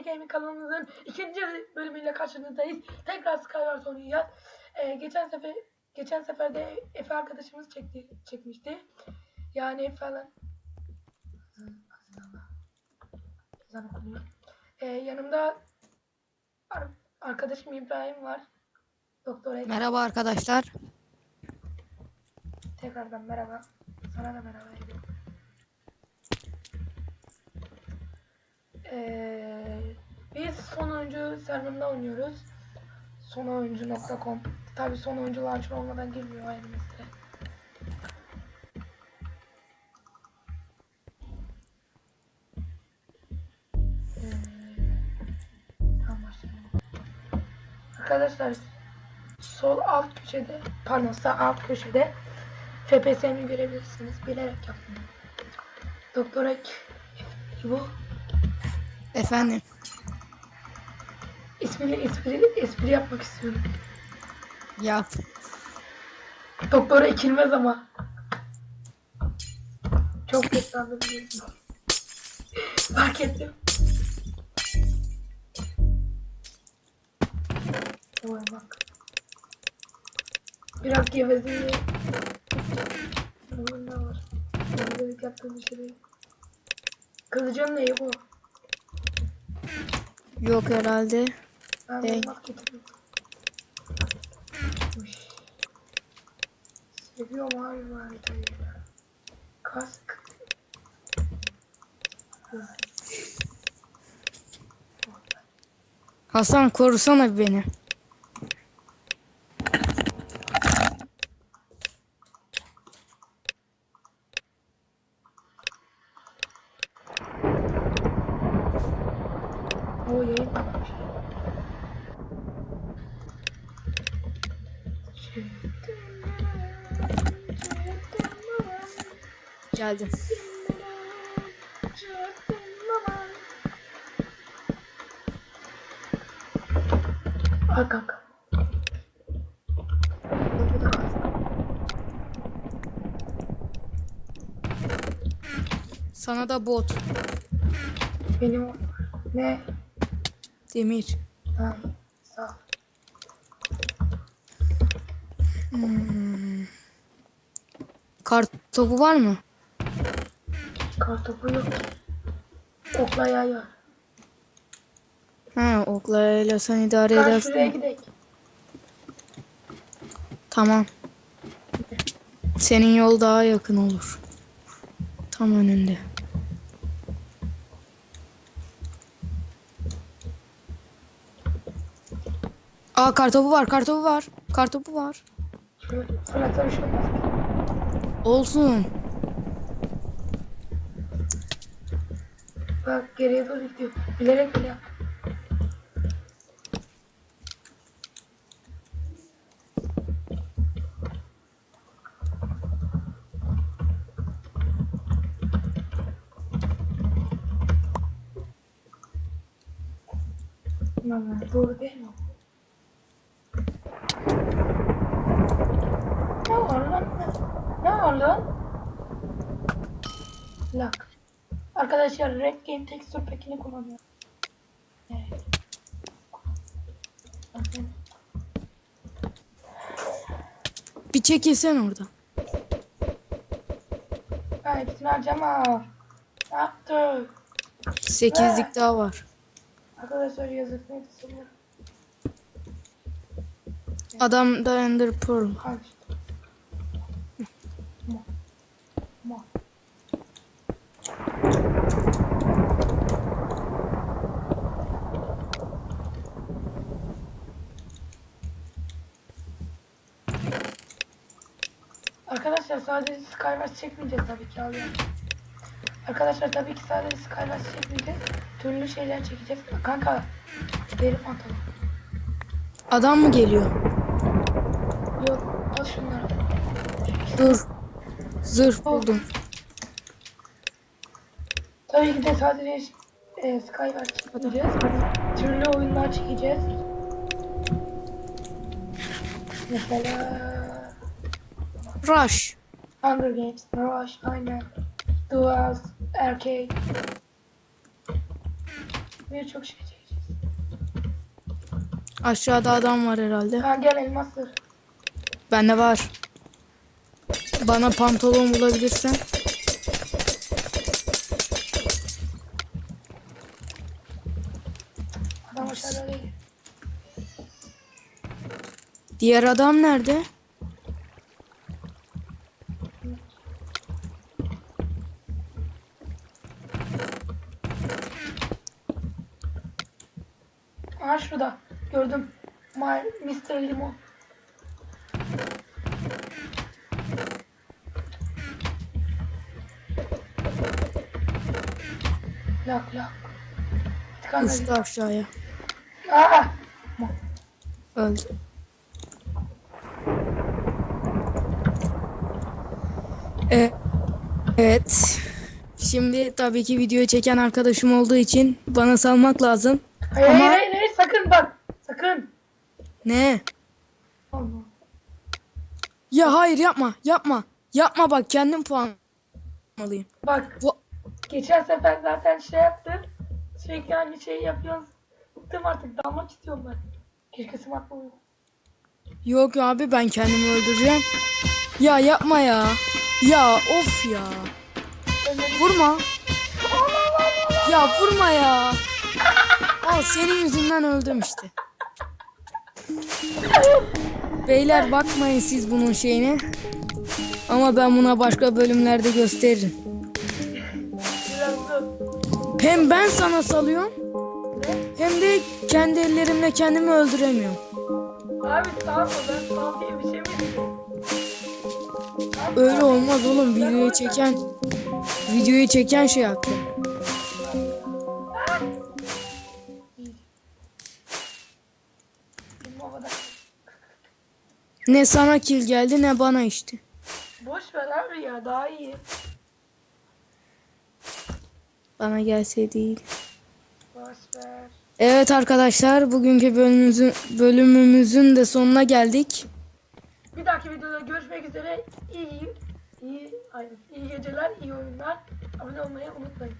Eti Gaming kanalımızın ikinci bölümüyle karşınızdayız. Tekrar Skywars oynayacağız. Ee, geçen sefer geçen sefer de Efe arkadaşımız çekti çekmişti. Yani falan Ezan okunuyor. Ee, yanımda ar- arkadaşım İbrahim var. Doktor Ek. Merhaba arkadaşlar. Tekrardan merhaba. Sana da merhaba. Ege. Ee, biz son oyuncu serverında oynuyoruz. Sonoyuncu.com Tabi son oyuncu launcher olmadan girmiyor elimizde. Ee. Arkadaşlar sol alt köşede pardon alt köşede FPS'ni görebilirsiniz. Bilerek yaptım. Doktor bu Efendim. ismini espri, espri yapmak istiyorum. Yap. Doktora ekilmez ama. Çok beklendim. Fark ettim. Oy bak. Biraz gevezeliği. Bunun ne var? Gevezelik yaptığım bir şey değil. Kılıcın neyi bu? Yok herhalde. Uş. Seviyorum abi haritayı. Kask. Hasan korusana beni. Yayın yapmış. Geldim. Da kask. Sana da bot. Benim ne? Demir. Ha, ol. Kart topu var mı? Kartopu yok. Okla yay var. Ha oklayla sen idare Gel edersin. şuraya gidelim. Tamam. Senin yol daha yakın olur. Tam önünde. Aa kartopu var, kartopu var. Kartopu var. Olsun. Bak geriye doğru gidiyor. Bilerek bile. Lan doğru değil mi? Ne var lan? Ne var lan? Lak. Arkadaşlar Red Game Texture Pack'ini kullanıyor. Evet. Bir çekilsen orada. Ha hepsini harcama. Ne yaptık? Sekizlik daha var. Arkadaşlar yazık sanırım. Adam da Ender Pearl. Kaçtı. Arkadaşlar sadece Skywars çekmeyeceğiz tabii ki alıyorum. Arkadaşlar tabii ki sadece Skywars çekmeyeceğiz. Türlü şeyler çekeceğiz. Kanka geri pantolon. Adam mı geliyor? Yok al şunları. Dur. Zırh buldum. Tabii ki de sadece e, Skywars çekmeyeceğiz. Türlü oyunlar çekeceğiz. Mesela Rush. Hunger Games, Rush, aynen. Duels, Arcade. Birçok şey çekeceğiz. Aşağıda adam var herhalde. Ha gel elmastır. Bende var. Bana pantolon bulabilirsen. Adam aşağıda değil. Diğer adam nerede? Aha şurada. Gördüm. My Mr. Limon. Lak lak. Uçtu aşağıya. Aa! Öldü. E- Evet. Şimdi tabii ki videoyu çeken arkadaşım olduğu için bana salmak lazım. Hayır Ama- hayır hayır hayır sakın bak. Sakın. Ne? Allah. Ya hayır yapma, yapma. Yapma bak kendim puan alayım. Bak Bu geçen sefer zaten şey yaptın. Sürekli aynı şeyi yapıyorsun. Bıktım artık dalmak istiyorum ben. Keşke smartla uyum. yok abi ben kendimi öldüreceğim. Ya yapma ya. Ya of ya. Vurma. Ya vurma ya. Al senin yüzünden öldüm işte. Beyler bakmayın siz bunun şeyine. Ama ben buna başka bölümlerde gösteririm. Hem ben sana salıyorum? Hem de kendi ellerimle kendimi öldüremiyorum. Abi? Ben sağ diye bir şey mi? Abi, Öyle olmaz oğlum videoyu çeken videoyu çeken şey havada. Ne sana kill geldi ne bana işte. Boş ver abi ya daha iyi. Bana gelse değil. Evet arkadaşlar bugünkü bölümümüzün, bölümümüzün de sonuna geldik. Bir dahaki videoda görüşmek üzere. İyi, iyi, aynen. iyi geceler, iyi oyunlar. Abone olmayı unutmayın.